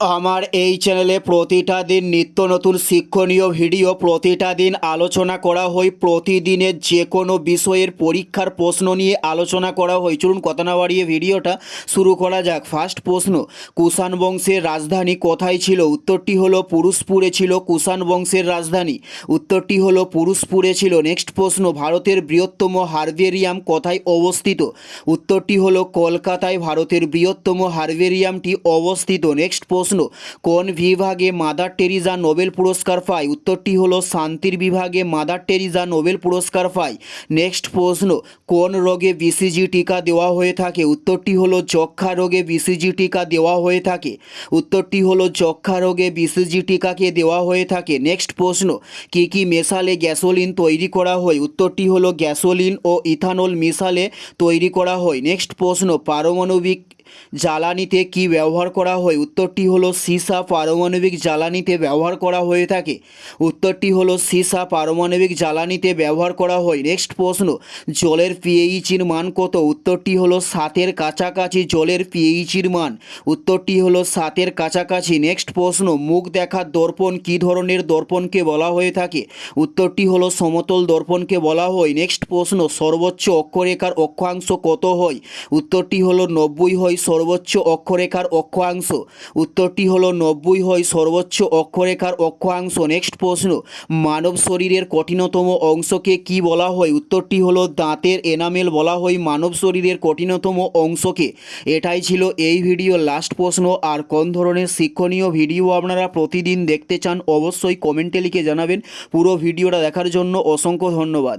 আমার এই চ্যানেলে প্রতিটা দিন নিত্য নতুন শিক্ষণীয় ভিডিও প্রতিটা দিন আলোচনা করা হয়। প্রতিদিনের যে কোনো বিষয়ের পরীক্ষার প্রশ্ন নিয়ে আলোচনা করা হয়। চলুন কথা না বাড়িয়ে ভিডিওটা শুরু করা যাক। ফার্স্ট প্রশ্ন, কুষাণ বংশের রাজধানী কোথায় ছিল? উত্তরটি হলো পুরুষপুরে ছিল কুষাণ বংশের রাজধানী। উত্তরটি হলো পুরুষপুরে ছিল। নেক্সট প্রশ্ন, ভারতের বৃহত্তম হার্বেরিয়াম কোথায় অবস্থিত? উত্তরটি হলো কলকাতায় ভারতের বৃহত্তম হার্বেরিয়ামটি অবস্থিত। নেক্সট কোন বিভাগে মাদার টেরিজা নোবেল পুরস্কার পায়? উত্তরটি হলো শান্তির বিভাগে মাদার টেরিজা নোবেল পুরস্কার পায়। নেক্সট প্রশ্ন, কোন রোগে বিসিজি টিকা দেওয়া হয়ে থাকে? উত্তরটি হলো যক্ষা রোগে বিসিজি টিকা দেওয়া হয়ে থাকে। উত্তরটি হলো যক্ষা রোগে বিসিজি টিকাকে দেওয়া হয়ে থাকে। নেক্সট প্রশ্ন, কি কি মেশালে গ্যাসোলিন তৈরি করা হয়? উত্তরটি হলো গ্যাসোলিন ও ইথানল মিশালে তৈরি করা হয়। নেক্সট প্রশ্ন, পারমাণবিক জ্বালানিতে কি ব্যবহার করা হয়? উত্তরটি হলো সীসা পারমাণবিক জ্বালানিতে ব্যবহার করা হয়ে থাকে। উত্তরটি হলো সিসা পারমাণবিক জ্বালানিতে ব্যবহার করা হয়। নেক্সট প্রশ্ন, জলের পিএইচির মান কত? উত্তরটি হলো সাতের কাছাকাছি জলের পিএইচির মান। উত্তরটি হলো সাতের কাছাকাছি। নেক্সট প্রশ্ন, মুখ দেখার দর্পণ কী ধরনের দর্পণকে বলা হয়ে থাকে? উত্তরটি হলো সমতল দর্পণকে বলা হয়। নেক্সট প্রশ্ন, সর্বোচ্চ অক্ষরেখার অক্ষাংশ কত হয়? উত্তরটি হলো নব্বই হয় সর্বোচ্চ অক্ষরেখার অক্ষাংশ। উত্তরটি হলো নব্বই হয় সর্বোচ্চ অক্ষরেখার অক্ষাংশ। নেক্সট প্রশ্ন, মানব শরীরের কঠিনতম অংশকে কি বলা হয়? উত্তরটি হলো দাঁতের এনামেল বলা হয় মানব শরীরের কঠিনতম অংশকে। এটাই ছিল এই ভিডিও। লাস্ট প্রশ্ন, আর কোন ধরনের শিক্ষণীয় ভিডিও আপনারা প্রতিদিন দেখতে চান, অবশ্যই কমেন্টে লিখে জানাবেন। পুরো ভিডিওটা দেখার জন্য অসংখ্য ধন্যবাদ।